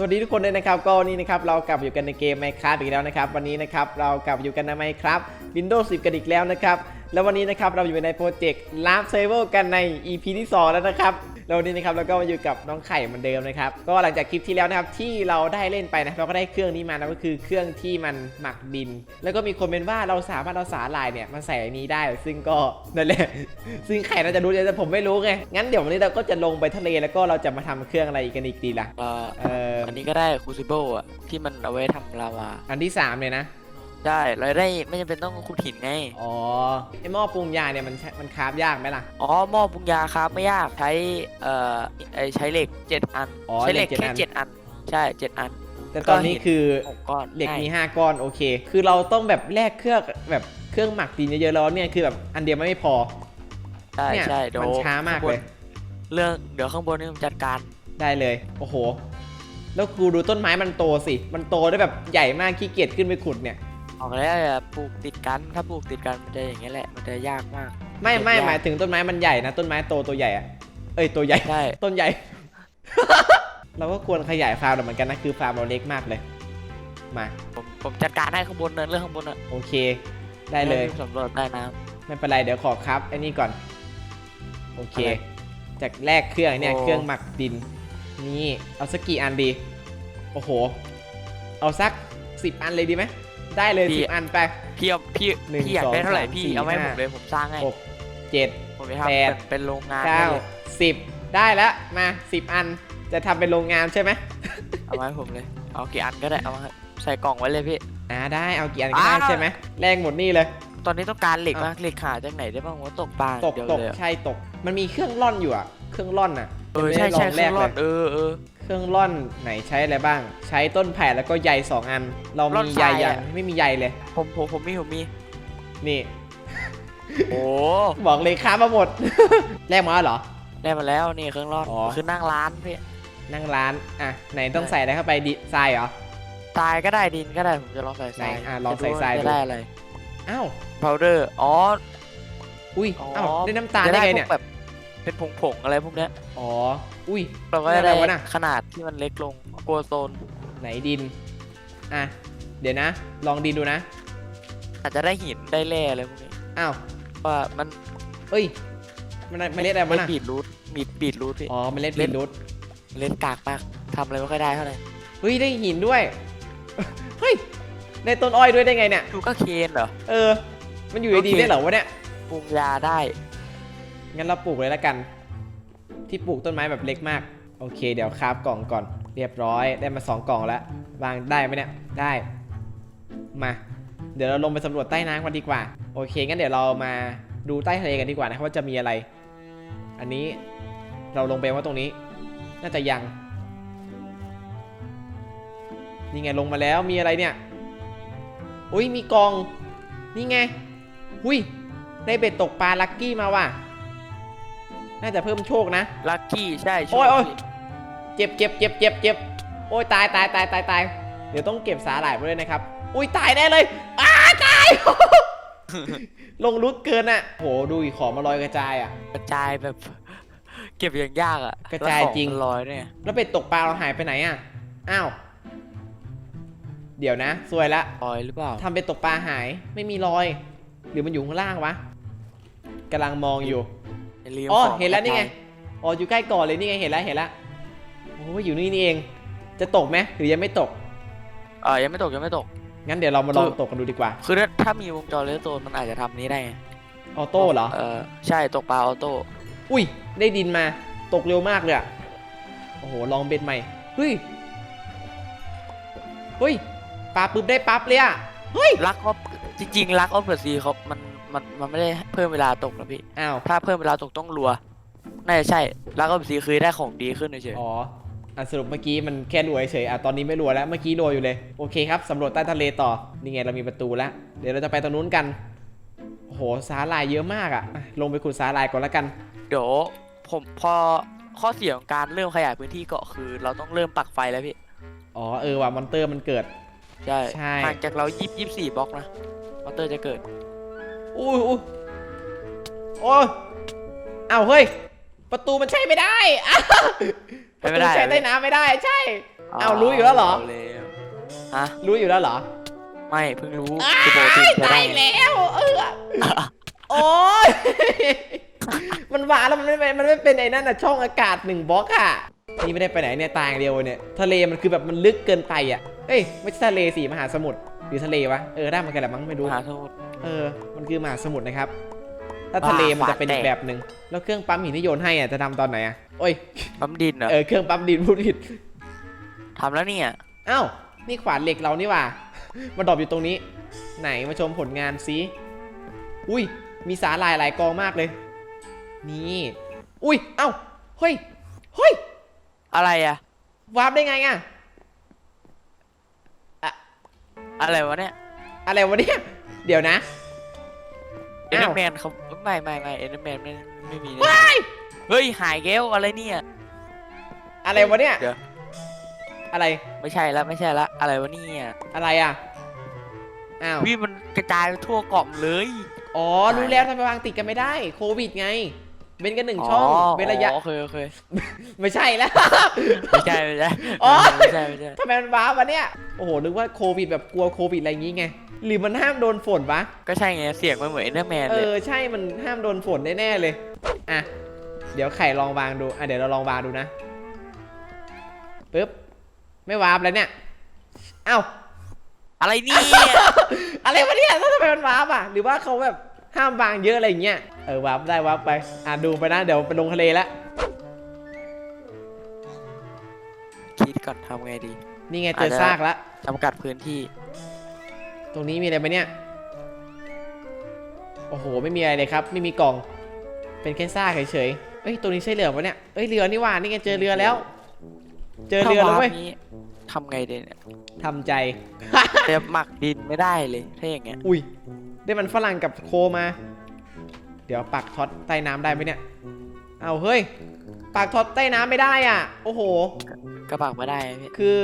สวัสดีทุกคนเลยนะครับก็วันนี้นะครับเรากลับอยู่กันในเกม Minecraft อีกแล้วนะครับวันนี้นะครับเรากลับอยู่กันใน Minecraft Windows 10 กันอีกแล้วนะครับแล้ววันนี้นะครับเราอยู่ในโปรเจกต์ Lab Server กันใน EP ที่ 2 แล้วนะครับ แล้ววันนี้นะครับเราก็มาอยู่กับน้องไข่เหมือนเดิมนะครับก็หลังจากคลิปที่แล้วนะครับที่เราได้เล่นไปนะเราก็ได้เครื่องนี้มานะก็คือเครื่องที่มันหมักดิน แล้วก็มีคนเป็นว่าเราสามารถเอาสาหร่ายเนี่ยมาใส่อันนี้ได้ ซึ่งก็นั่นแหละซึ่งไข่น่าจะรู้แต่ผมไม่รู้ไงงั้นเดี๋ยววันนี้เราก็จะลงไปทะเลแล้วก็เราจะมาทำเครื่องอะไรอีกกันอีกดีล่ะเอ่อเอออันนี้ก็ได้คูซิเบิลอะที่มันเอาไว้ทำลาวาอันที่สามเลยนะ ได้เราได้ไม่จำเป็นต้องขุดหินไง อ๋อไอหม้อปรุงยาเนี่ยมันใช้มันคราฟยากไหมล่ะ อ๋อหม้อปรุงยาครับไม่ยากใช้เอ่อไอใช้เหล็กเจ็ดอันอ๋อใช้เหล็กเหล็กเจ็ดแค่อัน เจ็ดอัน ใช่เจ็ดอันแต่ตอนนี้คือหกก้อนเหล็กมีง่าย5ก้อนโอเค คือเราต้องแบบแลกเครื่องแบบเครื่องหมักดินเยอะๆแล้วเนี่ยคือแบบอันเดียวไม่พอใช่เนี่ยใช่เดี๋ยวมันช้ามากเลย ข้งบนเรื่องเดี๋ยวข้างบนนี่ผมจัดการได้เลย โอ้โห แล้วกูดูต้นไม้มันโตสิ มันโตได้แบบใหญ่มากขี้เกียจขึ้นไปขุดเนี่ย ออกแล้วอย่าปลูกติดกัน ถ้าปลูกติดกันมันจะอย่างเงี้ยแหละ มันจะยากมาก ไม่ไม่ยากหมายถึงต้นไม้มันใหญ่นะ ต้นไม้โตตัวใหญ่อะเอ้ยตัวใหญ่ ใช่ ต้นใหญ่ เราก็ควรขยายฟาร์มเราเหมือนกันนะคือฟาร์มเราเล็กมากเลย มา ผมผมจัดการให้ข้างบนเนินเรื่องข้างบนอะโอเค ได้เลยสำรวจใต้น้ ไม่เป็นไรเดี๋ยวขอครับไอ้นี่ก่อน โอเค อะไรจากแรกเครื่องเนี่ยโอ้เครื่องหมักดิน นี่เอาสักกี่อันดี โอ้โห เอาสักสิบอันเลยดีไหม ได้เลยสิบอันไปำพี่เอาพี่หนึ่งพี่อยากได้เท่าไหร่สองสามพี่สี่เอาไว้ห้าผมเลยผมสร้างให้หกเจ็ด ผมไปทำแปเป็ดนเป็นโรงงานเก้าให้เลยสิบได้แล้วมาสิบอันจะทำเป็นโรงงานใช่ไหมเอาไว้ผมเลยเอากี่อันก็ได้เอามาใส่กล่องไว้เลยพี่ อ่าได้เอากี่อันก็ได้อ่า ใช่ไหมแรงหมดนี่เลย ตอนนี้ต้องการเหล็กอะ มากเหล็กหาจากไหนได้บ้างวะตกปลาตกเดียวตกเลยอะใช่ตก มันมีเครื่องร่อนอยู่อะเครื่องร่อนอะเออยังใช่ไม่ใช่ได้ลเคองแรรื่อกงเลยร่อนเออเออ เครื่องร่อนไหนใช้อะไรบ้าง ใช้ต้นไผ่แล้วก็ใยสองอัน เราร่อนมีทใยรายยังอะ ไม่มีใยเลย ผมผมผมมีผมมี นี่ โอ้บอกเลยค้ามาหมด แลกมาแล้วเหรอ ได้มาแล้วนี่เครื่องร่อนอ๋อ คือนั่งร้านพี่นั่งร้านอะไหนต้องใส่อะไรเข้าไปดิทรายเหรอ ทรายก็ได้ดินก็ได้ผมจะลองใส่ทรายไหนอะลองใส่จะทรายดู จะได้อะไรอ้าวพาวเดอร์อ๋อ อุ้ยอ๋ออ้าวได้น้ำตาลจะได้ได้ไงพวเนี่ยกแบบเป็นผงผงๆอะไรพวกเนี้ยอ๋อ อุ้ยเราก็ได้จะอะไรได้วะน่ะขนาดที่มันเล็กลงกลัวโซน ไหนดิน อะ เดี๋ยวนะ ลองดินดูนะ อาจจะได้หินได้แร่อะไรพวกนี้อ้าว ว่ามันเอ้ย มันไม่เล็ดอะไรมาเล่นน่ะ บีดรูทมีดบีดรูทพี่อ๋อ มันเล็ดเล่บินนรูทเล่นกากมากทำอะไรไม่ค่อยได้เท่าไหร่เฮ้ย ได้หินด้วย เฮ้ยได้ต้นอ้อยด้วยได้ไงเนี่ย ดูก็เคนเหรอ เออ มันอยู่ดีโอๆเคได้เหรอวะเนี่ย ปรุงยาได้ งั้นเราปลูกเลยแล้วกัน ที่ปลูกต้นไม้แบบเล็กมาก โอเค เดี๋ยวคราฟกล่องก่อน เรียบร้อย ได้มาสองกล่องแล้ว วางได้ไหมเนี่ย ได้ มา เดี๋ยวเราลงไปสำรวจใต้น้ำกันดีกว่า โอเค งั้นเดี๋ยวเรามาดูใต้ทะเลกันดีกว่านะครับว่าจะมีอะไร อันนี้เราลงไปว่าตรงนี้ น่าจะยัง นี่ไงลงมาแล้ว มีอะไรเนี่ย อุ้ยมีกล่อง นี่ไง อุ้ย ได้เบ็ดตกปลาลักกี้มาว่ะ น่าจะเพิ่มโชคนะ ลัคกี้ใช่โอ้ยโอ้ยโชคดีเจ็บเจ็บเจ็บเจ็บเจ็บโอ้ยตายตายตายตายตายเดี๋ยวต้องเก็บสาหร่ายไปด้วยนะครับ อุ้ยตายแน่เลยอ้าตาย ลงลึกเกินอะโหดูอีกของมาลอยกระจายอะ กระจายแบบ เก็บอย่างยากอะกระจายแล้วของจริงมันลอยเนี่ยแล้วเป็ดตกปลาเราหายไปไหนอะ อ้าว เดี๋ยวนะซวยละลอยหรือเปล่าทำเป็ดตกปลาหายไม่มีรอย หรือมันอยู่ข้างล่างวะกำลังมองอยู่ อย่าลืมอ๋อของเห็นแล้วนี่ไงกระจายอ๋ออยู่ใกล้ก่อนเลยนี่ไงเห็นแล้วเห็นแล้วโอ้ยอยู่นี่นี่เอง จะตกไหมหรือยังไม่ตก เออยังไม่ตกยังไม่ตก งั้นเดี๋ยวเรามาลองคือตกกันดูดีกว่า คือถ้าถ้ามีวงจรเลสโซนมันอาจจะทำนี้ได้ไงออโต้เหรอ เออใช่ตกปลาออโต้ อุ้ย ได้ดินมา ตกเร็วมากเลยอะโอ้โห ลองเบ็ดใหม่ เฮ้ย เฮ้ย ปลาปุ๊บได้ปั๊บเลยอะเฮ้ยลักออฟจริงๆลักออฟเดอะซีเขามัน มันมันไม่ได้เพิ่มเวลาตกหรอกพี่ อ้าว ถ้าเพิ่มเวลาตกต้องรัว น่าจะใช่ลักออฟเดอะซีคือได้ของดีขึ้นเฉยอ๋ออะสรุปเมื่อกี้มันแค่รัวเฉยๆอะตอนนี้ไม่รัวแล้ว เมื่อกี้รัวอยู่เลย โอเคครับสำรวจใต้ทะเลต่อ นี่ไงเรามีประตูแล้ว เดี๋ยวเราจะไปตรงนู้นกัน โอ้โหสาหร่ายเยอะมากอะอะ ลงไปขุดสาหร่ายก่อนแล้วกัน ๆเดี๋ยวผมพอข้อเสียของการเริ่มขยายพื้นที่เกาะคือ เราต้องเริ่มปักไฟแล้วพี่ อ๋อเออว่ะมอนเตอร์มันเกิด ใช่ใช่ ห่างจากเรายี่ยี่สี่บล็อกนะมอเตอร์จะเกิด อุ้ยอุ้ยโอ้ยอ้าวเฮ้ย ประตูมันใช้ไม่ได้อ้าวประไม่ตูได้ ใช้ใต้น้ำไม่ได้ใช่อ้าวรู้อยู่แล้วเหรอาแล้วฮะ รู้อยู่แล้วเหรอไม่เพิ่งรู้อ้าคือปกติยใช้ตาได้ยแล้ว เออโอ้ย มันหวานแล้วมันไม่เป็นมันไม่เป็นไอ้นั่นน่ะช่องอากาศหนึ่งบล็อกอะนี่ไม่ได้ไปไหนเนี่ยตายอย่างเดียวเนี่ย ทะเลมันคือแบบมันลึกเกินไปอะเอ้ยไม่ใช่ทะเลสิมหาสมุทรหรือทะเลวะเออได้เหมือนกันแหละมั้งไม่รู้ มหาโทษ เออ มันคือมหาสมุทรนะครับ ถ้าทะเลมันจะเป็นอีกแบบหนึ่งแล้วเครื่องปั๊มหินที่โยนให้อะจะทำตอนไหนอะโอ้ย ปั๊มดินเหรอ เออ เครื่องปั๊มดินพูดผิดทำแล้วเนี่ย อ้าว นี่ขวานเหล็กเรานี่หว่า มาดรอปอยู่ตรงนี้ ไหนมาชมผลงานซิอุ้ย มีสาลายหลายกองมากเลย นี่ อุ้ย เอ้า เฮ้ย เฮ้ย อะไรอะวาร์ปได้ไงอะอะอะไรวะเนี่ย อะไรวะเนี่ย เดี๋ยวนะ เอ็นอ้าว แมนเขาไม่ไม่ไม่เอ็นแมนไม่ไม่มีแน่เฮ้ยหายแก้วอะไรเนี่ย อะไรวะเนี่ย เดี๋ยว อะไร ไม่ใช่ละไม่ใช่ละอะไรวะเนี่ยอะไรอะอ้าว วิมันกระจายไปทั่วเกาะหมดเลย อ๋อ รู้แล้วทำไมวางติดกันไม่ได้ โควิดไง เว้นกันหนึ่งช่อง เว้นระยะ โอเคโอเคไม่ใช่แล้ว ไม่ใช่ไม่ใช่อ๋อไม่ใช่ไม่ใช่ทำไมมันว้าววะเนี่ย โอ้โห นึกว่าโควิดแบบกลัวโควิดอะไรอย่างงี้ไง หรือมันห้ามโดนฝนวะ ก็ใช่ไงเสียงมันเหมือนเอ็นแมนเอเลยอใช่มันห้ามโดนฝนแน่ๆเลย อะ เดี๋ยวไข่ลองวางดู อะเดี๋ยวเราลองวางดูนะปึ๊บ ไม่วาร์ปแล้วเนี่ย เอ้า อะไรเนี่ยอะไรวะเนี่ยแล้วทำไมมันวาร์ปอะ หรือว่าเขาแบบห้ามวางเยอะอะไรอย่างเงี้ย เออวาร์ปได้วาร์ปไป อะดูไปนะเดี๋ยวไปลงทะเลแล้วคิดก่อนทำไงดี นี่ไงเจอาอจจะซากแล้วจำกัดพื้นที่ ตรงนี้มีอะไรไหมเนี่ย โอ้โห ไม่มีอะไรเลยครับ ไม่มีกล่อง เป็นแค่ซากเฉยๆเอ้ยตัวนี้ใช่เรือปะเนี่ย เอ้ย เรือนี่หว่า นี่ไงเจอเรือแล้ว เจอเรือแล้วเว้ย ถ้าวาร์ปนี้ทำไงดีเนี่ยทำใจแต่หมักดินไม่ได้เลยถ้าอย่างเงี้ยอุ้ย ได้มันฝรั่งกับโคมา เดี๋ยวปักท็อตใต้น้ำได้ไหมเนี่ย เอาเฮ้ย ปักท็อตใต้น้ำไม่ได้อะ โอ้โห กระปักไม่ได้พี่คือ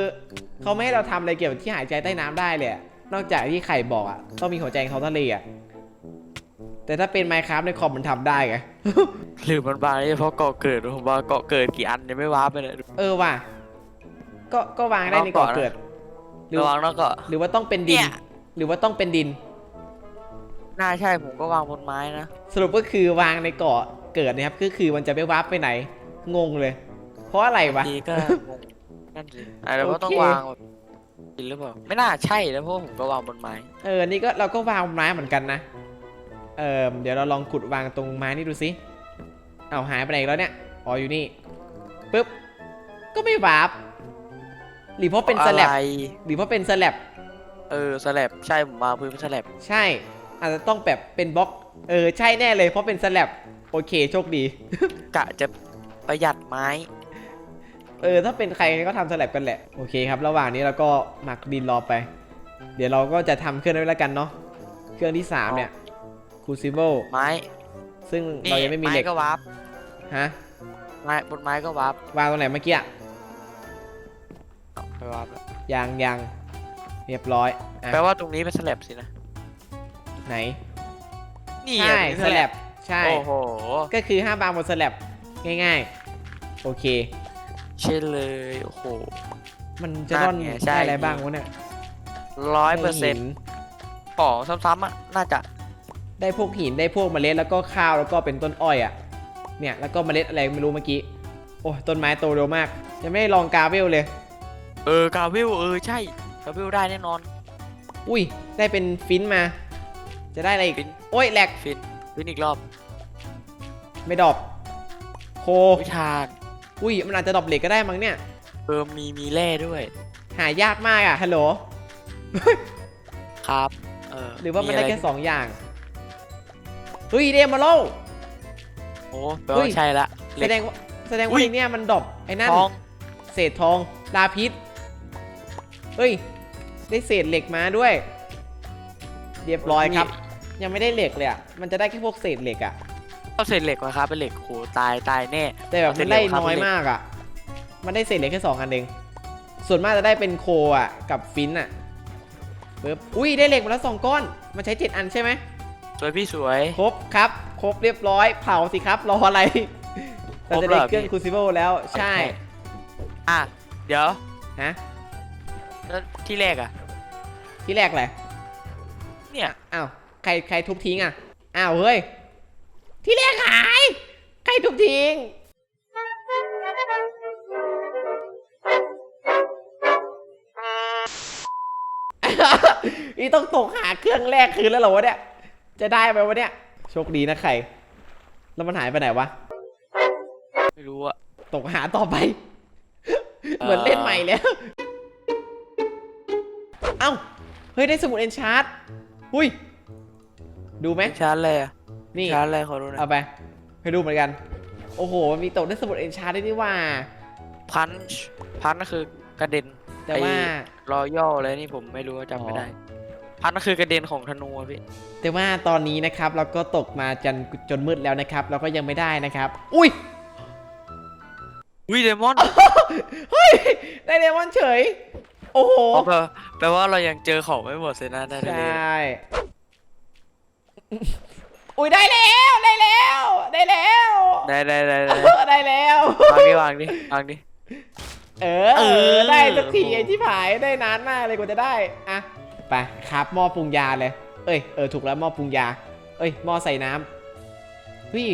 เขาไม่ให้เราทำอะไรเกี่ยวกับที่หายใจใต้น้ำได้เลยอะ นอกจากที่ไข่บอกอะต้องมีหัวใจของเขาทะเลอะแต่ถ้าเป็น Minecraft ในคอมมันทำได้ไง หรือมันบางเฉพาะเกาะเกิดผมว่าเกาะเกิดกี่อันยังไม่วาร์ปไปเลย เออว่ะก็ก็วางได้ในเกาะเกิด หรือระวังแล้วก็ หรือว่าต้องเป็นดินเนี่ยหรือว่าต้องเป็นดิน น่าใช่ผมก็วางบนไม้นะ สรุปก็คือวางในเกาะเกิดนะครับก็คือมันจะไม่วาร์ปไปไหน งงเลย เพราะอะไรวะทีก็งงนั่นสิอะไรว่าต้องโอเค วางแบบ ดินหรือเปล่าไม่น่าใช่แล้วเพราะผมก็วางบนไม้เออ นี่ก็เราก็วางไม้เหมือนกันนะ เออเดี๋ยวเราลองขุดวางตรงไม้นี่ดูสิเอาหายไปไหนอีกแล้วเนี่ย อ๋ออยู่นี่ปึ๊บ ก็ไม่วาร์ปหรือเพราะเป็นสแลบอะไรหรือเพราะเป็นสแลบเออสแลบใช่ผมวางพื้นเป็นสแลบใช่ อาจจะต้องแบบเป็นบล็อก เออ ใช่แน่เลยเพราะเป็นสแลบโอเค โชคดี กะจะประหยัดไม้ เออถ้าเป็นใครก็ทำสแลบกันแหละโอเคครับ ระหว่างนี้เราก็หมักดินรอไป เดี๋ยวเราก็จะทำเครื่องนั้นไว้แล้วกันเนาะเครื่องที่สามเนี่ย Crucible ไม้ซึ่งเรายังไม่มีเหล็กก็วาร์ปฮะไม้บนไม้ก็วาร์ปวางตรงไหนเมื่อกี้อะเอาไปวาร์ปแล้วยางยางเรียบร้อยอะแปลว่าตรงนี้เป็นสแลบสินะไหนนี่ใช่อะสแลบใช่โอ้โหก็คือห้ามวางบนสแลบง่าย ๆ โอเค ใช่เลย โอ้โห มันจะร่อนนั่นไงใช่ ได้อะไรบ้างวะเนี่ยร้อยเปอร์เซ็นได้ต์หิของซ้ำๆอะ น่าจะ ได้พวกหินได้พวกเมล็ดแล้วก็ข้าวแล้วก็เป็นต้นอ้อยอะ เนี่ยแล้วก็เมล็ดอะไรไม่รู้เมื่อกี้ โอ้ยต้นไม้โตเร็วมาก ยังไม่ได้ลองกาเวลเลย เออกาวิลเออ ใช่ กาวิลได้แน่นอน อุ้ย ได้เป็นฟินมา จะได้อะไรอีก ฟิน โอ้ยแหลกฟิน ฟินอีกรอบ ไม่ดรอปโค วิชาญ อุ้ยมันอาจจะดรอปเหล็กก็ได้มั้งเนี่ยเออมีมีแร่ด้วย หายากมากอะฮัลโหล ครับ เออหรือว่ามันะได้รแค่สองอย่างเฮ้ยเดมาโลโอ้แปลเฮ้ว่ายใช่ละเหแสล็กดงว่าแสดงอุ๊ว่ายไอ้เนี่ยมันดรอปไอ้นั่นทองเศษทองลาพิษเฮ้ย ได้เศษเหล็กมาด้วย เรียบร้อยครับ ยังไม่ได้เหล็กเลยอะ มันจะได้แค่พวกเศษเหล็กอะ เอาเศษเหล็กมาครับเป็นเหล็กโหตายตายแน่แต่แบบเอาเศมัษนเหล็ได้กครับน้อยเป็นเหล็กมากอะ มันได้เศษเหล็กแค่สองอันเอง ส่วนมากจะได้เป็นโคอะ กับฟินอะปึ๊บอุ้ยได้เหล็กมาแล้วสองก้อน มันใช้เจ็ดอันใช่ไหมสวยพี่สวย ครบครับ ครบเรียบร้อย เผาสิครับ รออะไร เราจะได้เครื่องครบแล้วคูซิเบิลแล้ว ใช่โอเคอะ เดี๋ยว ฮะ แล้วที่แรกอะ ที่แรกแหละ เนี่ย อ้าว ใครใครทุบทิ้งอะ อ้าว เฮ้ย ที่แรกหาย ใครทุบทิ้ง นี่ต้องตกหาเครื่องแรกคืนแล้วเหรอวะเนี่ย จะได้ไหมวะเนี่ย โชคดีนะใครแล้วมันหายไปไหนวะ ไม่รู้อะตกหาต่อไป เหมือนเล่นใหม่แล้ว เอ้า เฮ้ย ได้สมุดเอนชาร์ดอุ้ย ดูไหมชาร์จเลยอะ นี่ชาร์จเลยขอดูหน่อเอายไปให้ดูเหมือนกัน โอ้โหมันมีตกได้สมุดเอนชาร์ดด้วยนี่ว่า พันช์พันก็คือกระเด็นแต่ว่า รอยย่ออะไรนี่ผมไม่รู้ว่าจำไม่ได้ พันก็คือกระเด็นของธนูอะพี่ แต่ว่าตอนนี้นะครับเราก็ตกมาจนจนมืดแล้วนะครับ เราก็ยังไม่ได้นะครับ อุ้ยวิเดมอนเฮ้ยได้เดมอนเฉย โอ้โหแปลแปลว่าเรายังเจอของไม่หมดสินะได้ใชเลย่ อุ้ยได้แล้วได้แล้วได้แล้วได้ได้ได้ได้ได้แล้ว วางดิวางดิวางดิ เออเออ ได้สักทีไอ้ที่ผายได้นานมากเลยกว่าจะได้อะไปครับหม้อปรุงยาเลย เอ้ยเออถูกแล้วหม้อปรุงยา เอ้ยหม้อใส่น้ำเฮ้ย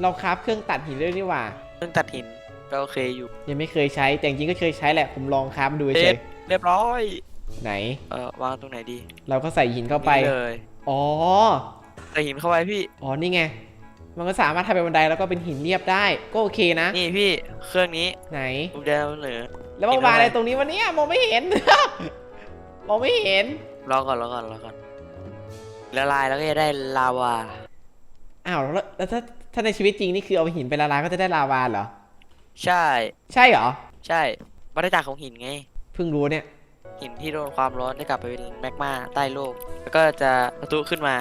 เราคราฟเครื่องตัดหินด้วยนี่หว่าเครื่องตัดหินก็โอเคอยู่ ยังไม่เคยใช้แต่จริงๆก็เคยใช้แหละผมลองคราฟดูเฉเอ็ยดเรียบร้อย ๆไหน เออวางตรงไหนดีเราก็ใส่หินเข้าไป นี่เลย อ๋อใส่หินเข้าไปพี่ อ๋อนี่ไง มันก็สามารถทำเป็นบันไดแล้วก็เป็นหินเรียบได้ ก็โอเคนะ นี่พี่เครื่องนี้ไหนรูปแดงเหนือ แล้วมาวางอะไรตรงนี้วะเนี่ยมองไม่เห็น มองไม่เห็น รอก่อนรอก่อนรอก่อนละลายแล้วก็จะได้ลาวา อ้าวแล้วแล้วถ้าถ้าในชีวิตจริงนี่คือเอาหินไปละลายก็จะได้ลาวาเหรอ ใช่ ใช่เหรอ ใช่วัฏจักรของหินไง เพิ่งรู้เนี่ย หินที่โดนความร้อนได้กลับไปเป็นแมกมาใต้โลก แล้วก็จะประทุขึ้นมา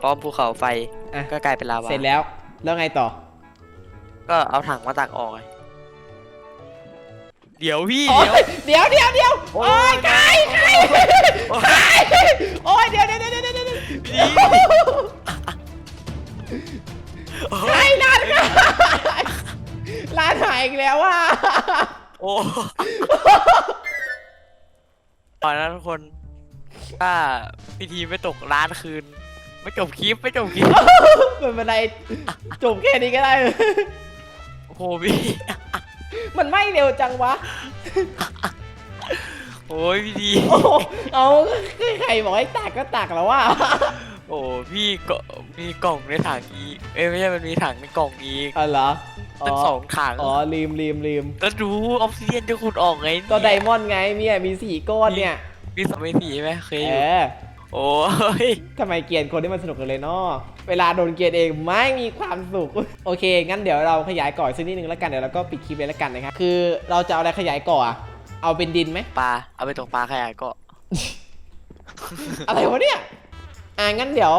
พร้อมภูเขาไฟอะ ก็กลายเป็นลาวาเสร็จแล้ว แล้วไงต่อ ก็เอาถังมาตักออกไงเดี๋ยวพี่โอ๊ยเดี๋ยว เดี๋ยวเดี๋ยวเดี๋ยวโอ๊โอ้ยยไก่ไก่โอ๊ยไก่โอ้ยเดี๋ยวเดี๋ยวเดี๋ยวเดี๋ยวเดี๋ยวพี่ไก่นานค่ะร้านหายอีกแล้วอะโอ้ตอนนั้นทุกคน ถ้าพิธีไม่ตกร้านคืน ไม่จบคลิปไม่จบคลิปไม่เป็นไรจบแค่นี้ก็ได้ โอ้โหพี่มันไม่เร็วจังวะ โอ้ยพี่ดี โอ้โหเอาใครบอกให้ตักก็ตักแล้วว่า โอ้พี่ก็มีกล่องในถังอีกเอ้ยไม่ใช่มันมีถังในกล่องอีกอ๋อเหรอตั้งสองถังอ๋อลืมลืมลืมแล้วดูออฟซิเดียนจะขุดออกไงก็ไดมอนด์ไงเนี่ยมีสี่ก้อนเนี่ย มีสองมีสี่ใช่ไหมเคยเออยู่ อ โอ้ยทำไมเกลียดคนที่มันสนุกกันเลยเนาะเวลาโดนเกลียดเองไม่มีความสุข โอเค งั้นเดี๋ยวเราขยายก่ออีกสักนิดนึงแล้วกัน เดี๋ยวเราก็ปิดคลิปเลยแล้วกันนะครับ คือเราจะเอาอะไรขยายก่ออะเอาเป็นดินไหม ปลา เอาไปตกปลาขยายเกาะอะไรวะเนี่ย อ่างั้นเดี๋ยว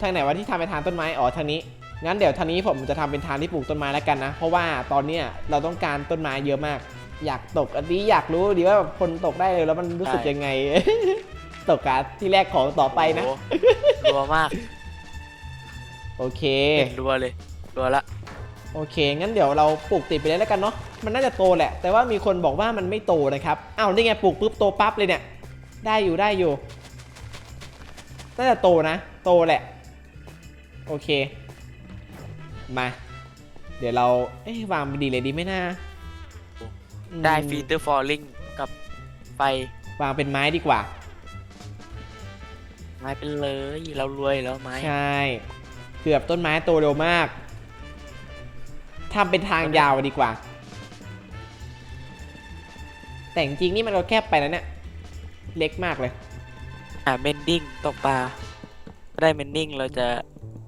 ทางไหนวะที่ทำเป็นทางต้นไม้ อ๋อทางนี้ งั้นเดี๋ยวทางนี้ผมจะทำเป็นทางที่ปลูกต้นไม้แล้วกันนะ เพราะว่าตอนเนี้ยเราต้องการต้นไม้เยอะมาก อยากตกอันนี้อยากรู้ดีว่าแบบคนตกได้เลยแล้วมันรู้สึกยังไง ตกการที่แรกของต่อไปนะ โอ้รัวมากโอเคเห็นรัวเลยรัวละ โอเค งั้นเดี๋ยวเราปลูกติดไปเลยแล้วกันเนาะ มันน่าจะโตแหละ แต่ว่ามีคนบอกว่ามันไม่โตนะครับ อ้าวนี่ไงปลูกปุ๊บโตปั๊บเลยเนี่ย ได้อยู่ได้อยู่ น่าจะโตนะ โตแหละ โอเค มา เดี๋ยวเรา เอ๊ะวางดีเลยดีไหมนะอืมได้ฟีเตอร์ฟอลลิงกับไฟ วางเป็นไม้ดีกว่า ไม้เป็นเลยเรารวยแล้วไม้ใช่ เกือบต้นไม้โตเร็วมากทำเป็นทางยาวดีกว่า แต่จริงๆนี่มันก็แคบไปแล้วเนี่ยเล็กมากเลย อ่าเมนดิ้งตกปลาถ้าได้เมนดิ้งเราจะ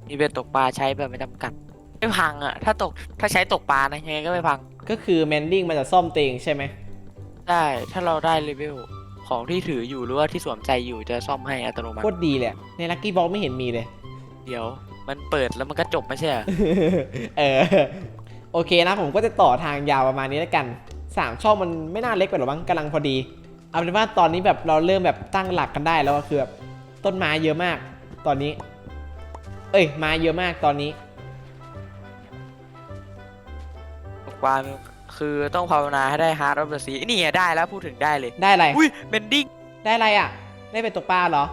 มีเป็นตกปลาใช้แบบไม่จำกัด ไม่พังอะ ถ้าตกถ้าใช้ตกปลานะยังไงก็ไม่พังก็คือแมนดิ้งมันจะซ่อมเตวเองใช่ไหม ได้ถ้าเราได้เลเวล ของที่ถืออยู่หรือว่าที่สวมใจอยู่จะซ่อมให้อัตโนมัติโคตรดีเลยอะในลั c กี้บ็อกไม่เห็นมีเลย เดี๋ยว มันเปิดแล้วมันก็จบไม่ใช่เหรอ เออโอเคนะผมก็จะต่อทางยาวประมาณนี้แล้วกันสามช่องมันไม่น่าเล็กไปหรอกมั้งกำลังพอดี เอาเป็นว่าตอนนี้แบบเราเริ่มแบบตั้งหลักกันได้แล้วก็คือแบบต้นไม้เยอะมาก ตอนนี้ เอ้ยไม้เยอะมากตอนนี้ตกปลา คือต้องภาวนาให้ได้ฮาร์ดออฟเดอะซีนี่ไงได้แล้วพูดถึงได้เลย ได้อะไร อุ้ยเมนดิ้งได้อะไรอะ ได้เป็นตกปลาเหรอ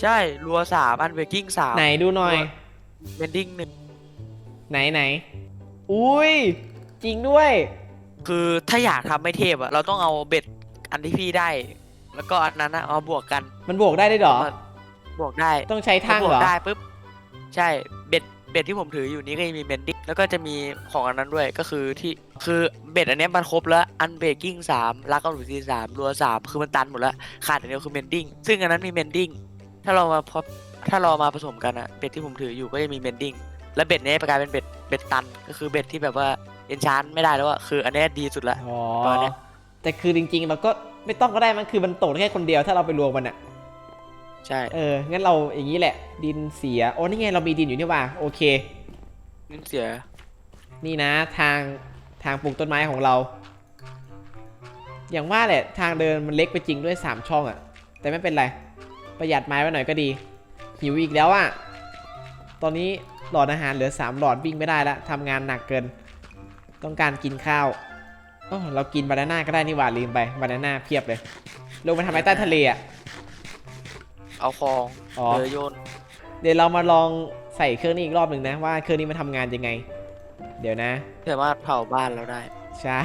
ใช่รัวสามอันเบกกิ้งสามไหนดูหน่อยเมนดิ้งหนึ่งไหนไหน อุ้ย จริงด้วย คือถ้าอยากทำไม่เทพอะเราต้องเอาเบ็ดอันที่พี่ได้ แล้วก็อันนั้นอะเอาบวกกัน มันบวกได้ด้วยเหรอมาบวกได้ต้องใช้ทั้งพอบเหวรกอได้ปุ๊บใช่เบ็ด เบ็ดที่ผมถืออยู่นี้ก็จะมีเมนดิ้งแล้วก็จะมีของอันนั้นด้วยก็คือที่คือเบ็ดอันเนี้ยมันครบแล้วอันเบกกิ้งสามลักเอาหลุซีสามรัวสามคือมันตันหมดแล้วขาดอย่างเดียวคือเมนดิ้งซึ่งอันนั้นมีเมนดิ้งถ้าเรามาพอถ้าเรามาผสมกันอะเบ็ดที่ผมถืออยู่ก็จะมีเมนดิ้งและเบ็ดเนี้ยกลายเป็นเบ็ดเบ็ดตันก็คือเบ็ดที่แบบว่าเอนชานไม่ได้แล้วอะคืออันเนี้ยดีสุดละอ๋อตอนเนี้ยแต่คือจริงๆเราก็ไม่ต้องก็ได้มันคือมันตกได้แค่คนเดียวถ้าเราไปรวมมันอะ ใช่เออ งั้นเราอย่างนี้แหละ ดินเสีย โอ้นี่ไงเรามีดินอยู่นี่หว่า โอเคนี่เสีย นี่นะทางทางปลูกต้นไม้ของเรา อย่างว่าแหละ ทางเดินมันเล็กไปจริงด้วย 3 ช่องอะ่ะ แต่ไม่เป็นไร ประหยัดไม้ไว้หน่อยก็ดี หิวอีกแล้วอะ่ะ ตอนนี้หลอดอาหารเหลือ 3 หลอดวิ่งไม่ได้แล้วทำงานหนักเกิน ต้องการกินข้าวโอ้เรากินบานาน่าก็ได้นี่หว่าลืมไปบานาน่าเพียบเลย ลงมาทำไมใต้ทะเลอะ เอาคลองอ๋อ เรือโยนเดี๋ยวเรามาลองใส่เครื่องนี้อีกรอบหนึ่งนะว่าเครื่องนี้มันทำงานยังไง เดี๋ยวนะ สามารถเผาบ้านเราได้ ใช่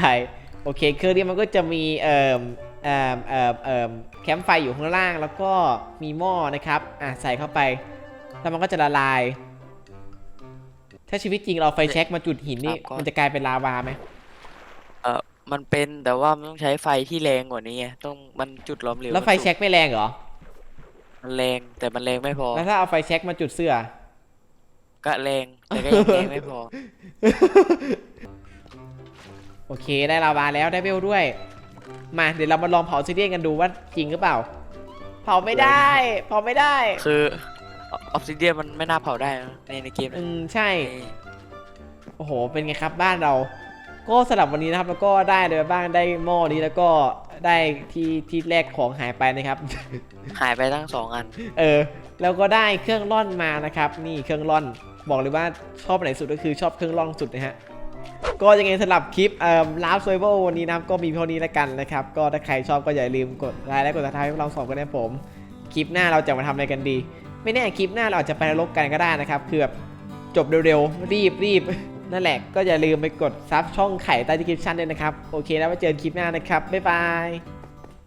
โอเคเครื่องนี้มันก็จะมีเอ่อเอ่อเอ่อเอ่อแคมป์ไฟอยู่ข้างล่างแล้วก็มีหม้อนะครับอะใส่เข้าไป แล้วมันก็จะละลาย ถ้าชีวิตจริงเราไฟแช็กมาจุดหินนี่ ครับก็ มันจะกลายเป็นลาวาไหมเออมันเป็นแต่ว่ามันต้องใช้ไฟที่แรงกว่านี้ไงต้องมันจุดล้อมเหลวแล้วไฟแช็กไม่แรงเหรอ มันแรงแต่มันแรงไม่พอ แล้วถ้าเอาไฟแช็กมาจุดเสื้อ ก็แรงแต่ก็ยังแรงไม่พอ โอเคได้ลาวาแล้วได้เวลด้วย มาเดี๋ยวเรามาลองเผาซีเรียนกันดูว่าจริงหรือเปล่า เผาไม่ได้เผาไม่ได้คือออฟซิเดียนมันไม่น่าเผาได้นะในในเกมอืนะมใช่นี่โอ้โห เป็นไงครับบ้านเรา ก็สำหรับวันนี้นะครับ แล้วก็ได้เลยบ้างได้หม้อนี้แล้วก็ได้ที่ที่แรกของหายไปนะครับ หายไปตั้งสองอัน เออ แล้วก็ได้เครื่องร่อนมานะครับ นี่เครื่องร่อนบอกเลยว่าชอบอันไหนสุดก็คือชอบเครื่องร่อนสุดนะฮะก็ยังไงสำหรับคลิปเอ่อลาฟเซเวลวันนี้นะครับก็มีเท่านี้แล้วกันนะครับ ก็ถ้าใครชอบก็อย่าลืมกดไลค์และกดติดตามให้พวกเราสองกันนะผม คลิปหน้าเราจะมาทำอะไรกันดี ไม่แน่คลิปหน้าเราอาจจะไปนรกกันก็ได้นะครับคือแบบจบเร็วๆรีบรีบ นั่นแหละก็อย่าลืมไปกดซับช่องไข่ใต้ดีคริปชั่นด้วยนะครับ โอเคแล้วมาเจอกันคลิปหน้านะครับ บ๊ายบาย